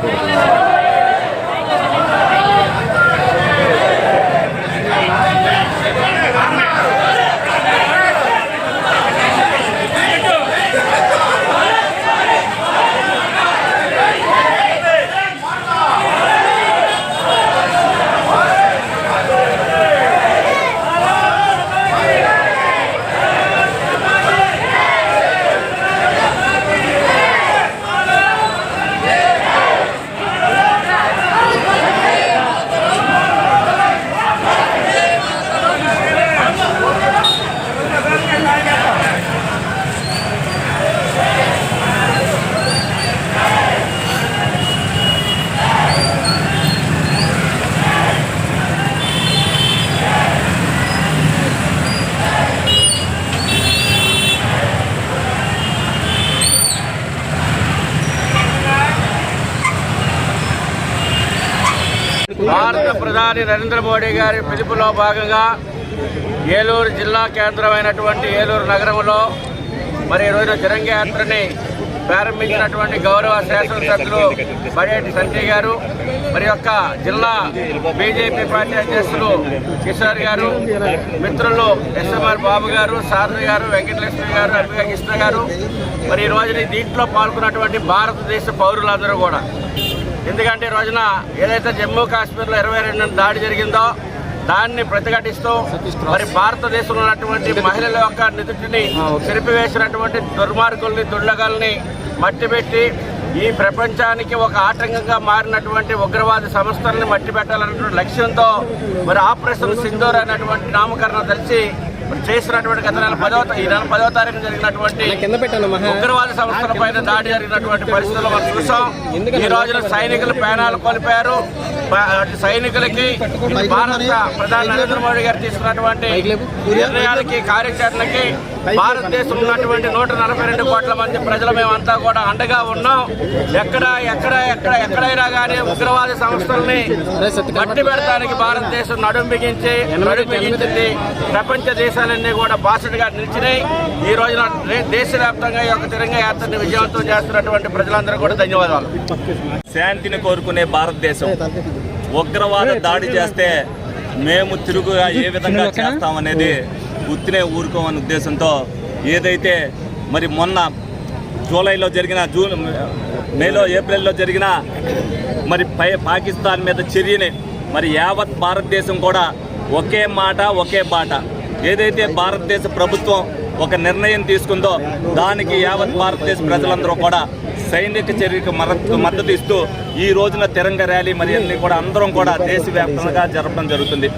করবে భారత ప్రధాని నరేంద్ర మోడీ గారి పిలుపులో భాగంగా ఏలూరు జిల్లా కేంద్రమైనటువంటి ఏలూరు నగరంలో మరి ఈ రోజున తిరంగ యాత్రని ప్రారంభించినటువంటి గౌరవ శాసనసభ్యులు బడేటి సంజయ్ గారు మరి యొక్క జిల్లా బీజేపీ పార్టీ అధ్యక్షులు కిషోర్ గారు మిత్రులు ఎస్ఎంఆర్ బాబు గారు సాధన గారు వెంకటలక్ష్మి గారు అన్విక కృష్ణ గారు మరి ఈ రోజున దీంట్లో పాల్గొన్నటువంటి భారతదేశ పౌరులందరూ కూడా. ఎందుకంటే ఈ రోజున ఏదైతే జమ్మూ కాశ్మీర్లో ఇరవై రెండు దాడి జరిగిందో దాన్ని ప్రతిఘటిస్తూ మరి భారతదేశంలో ఉన్నటువంటి మహిళల యొక్క నిధుటిని చెరిపివేసినటువంటి దుర్మార్గుల్ని దుండగల్ని మట్టిపెట్టి ఈ ప్రపంచానికి ఒక ఆటంకంగా మారినటువంటి ఉగ్రవాద సంస్థల్ని మట్టి పెట్టాలన్నటువంటి లక్ష్యంతో మరి ఆపరేషన్ సింధూర్ అనేటువంటి నామకరణం తెలిసి చేసినటువంటి గత నెల పదవ తా- ఈ నెల పదవ తారీఖు జరిగినటువంటి ఉగ్రవాద సంస్థల పైన దాడి జరిగినటువంటి పరిస్థితులు మనం చూసాం. ఈ రోజున సైనికులు ప్రాణాలు కోల్పోయారు. సైనికులకి భారత ప్రధాని నరేంద్ర మోడీ గారు తీసుకున్నటువంటి నిర్ణయాలకి కార్యాచరణకి భారతదేశంలో ఉన్నటువంటి నూట నలభై రెండు కోట్ల మంది ప్రజలు మేమంతా కూడా అండగా ఉన్నాం. ఎక్కడ ఎక్కడ ఎక్కడ ఎక్కడైనా కానీ ఉగ్రవాద సంస్థల్ని మట్టి పెడతానికి భారతదేశం నడుం బిగించి నడుం బిగించింది. ప్రపంచ దేశాలన్నీ కూడా బాసటగా నిలిచినాయి. ఈ రోజున దేశవ్యాప్తంగా ఈ యొక్క తిరంగ యాత్రని విజయవంతం చేస్తున్నటువంటి ప్రజలందరూ కూడా ధన్యవాదాలు. శాంతిని కోరుకునే భారతదేశం. ఉగ్రవాద దాడి చేస్తే మేము తిరుగుగా ఏ విధంగా చేస్తామనేది ఉత్తినే ఊరుకోమనే ఉద్దేశంతో ఏదైతే మరి మొన్న జూలైలో జరిగిన జూన్ మేలో ఏప్రిల్లో జరిగిన మరి పై పాకిస్తాన్ మీద చర్యని మరి యావత్ భారతదేశం కూడా ఒకే మాట ఒకే బాట. ఏదైతే భారతదేశ ప్రభుత్వం ఒక నిర్ణయం తీసుకుందో దానికి యావత్ భారతదేశ ప్రజలందరూ కూడా సైనిక చర్యకు మద్దతు ఇస్తూ ఈ రోజున తిరంగ ర్యాలీ మరి అన్ని కూడా అందరం కూడా దేశవ్యాప్తంగా జరపడం జరుగుతుంది.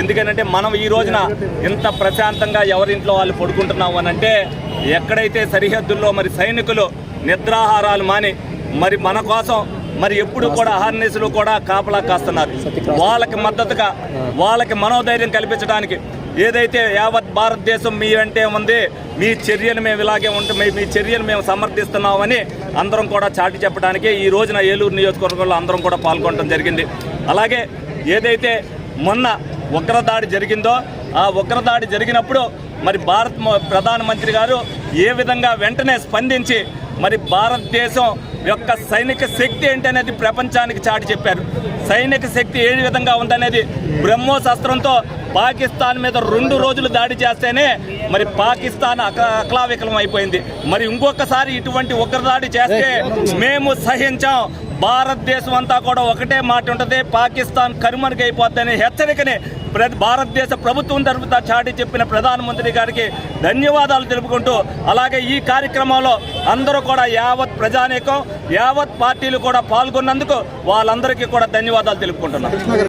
ఎందుకంటే మనం ఈ రోజున ఇంత ప్రశాంతంగా ఎవరింట్లో వాళ్ళు పడుకుంటున్నాం అని అంటే ఎక్కడైతే సరిహద్దుల్లో మరి సైనికులు నిద్రాహారాలు మాని మరి మన కోసం మరి ఎప్పుడు కూడా అహర్నిశలు కూడా కాపలా కాస్తున్నారు. వాళ్ళకి మద్దతుగా వాళ్ళకి మనోధైర్యం కల్పించడానికి ఏదైతే యావత్ భారతదేశం మీ వెంటే ఉంది మీ చర్యలు మేము ఇలాగే ఉంటే మీ- మీ చర్యలు మేము సమర్థిస్తున్నామని అందరం కూడా చాటి చెప్పడానికి ఈ రోజున ఏలూరు నియోజకవర్గంలో అందరం కూడా పాల్గొనడం జరిగింది. అలాగే ఏదైతే మొన్న ఉగ్రదాడి జరిగిందో ఆ ఉగ్రదాడి జరిగినప్పుడు మరి భారత్ మ- ప్రధానమంత్రి గారు ఏ విధంగా వెంటనే స్పందించి మరి భారతదేశం యొక్క సైనిక శక్తి ఏంటనేది ప్రపంచానికి చాటి చెప్పారు. సైనిక శక్తి ఏ విధంగా ఉందనేది బ్రహ్మోశస్త్రంతో పాకిస్తాన్ మీద రెండు రోజులు దాడి చేస్తేనే మరి పాకిస్తాన్ అక అకలావికలం అయిపోయింది. మరి ఇంకొకసారి ఇటువంటి ఉగ్రదాడి చేస్తే మేము సహించాం. భారతదేశం అంతా కూడా ఒకటే మాట ఉంటుంది పాకిస్తాన్ కరుమరుగైపోద్దని హెచ్చరికని ప్ర- భారతదేశ ప్రభుత్వం తరపున చాటి చెప్పిన ప్రధానమంత్రి గారికి ధన్యవాదాలు తెలుపుకుంటూ అలాగే ఈ కార్యక్రమంలో అందరూ కూడా యావత్ ప్రజానీకం యావత్ పార్టీలు కూడా పాల్గొన్నందుకు వాళ్ళందరికీ కూడా ధన్యవాదాలు తెలుపుకుంటున్నారు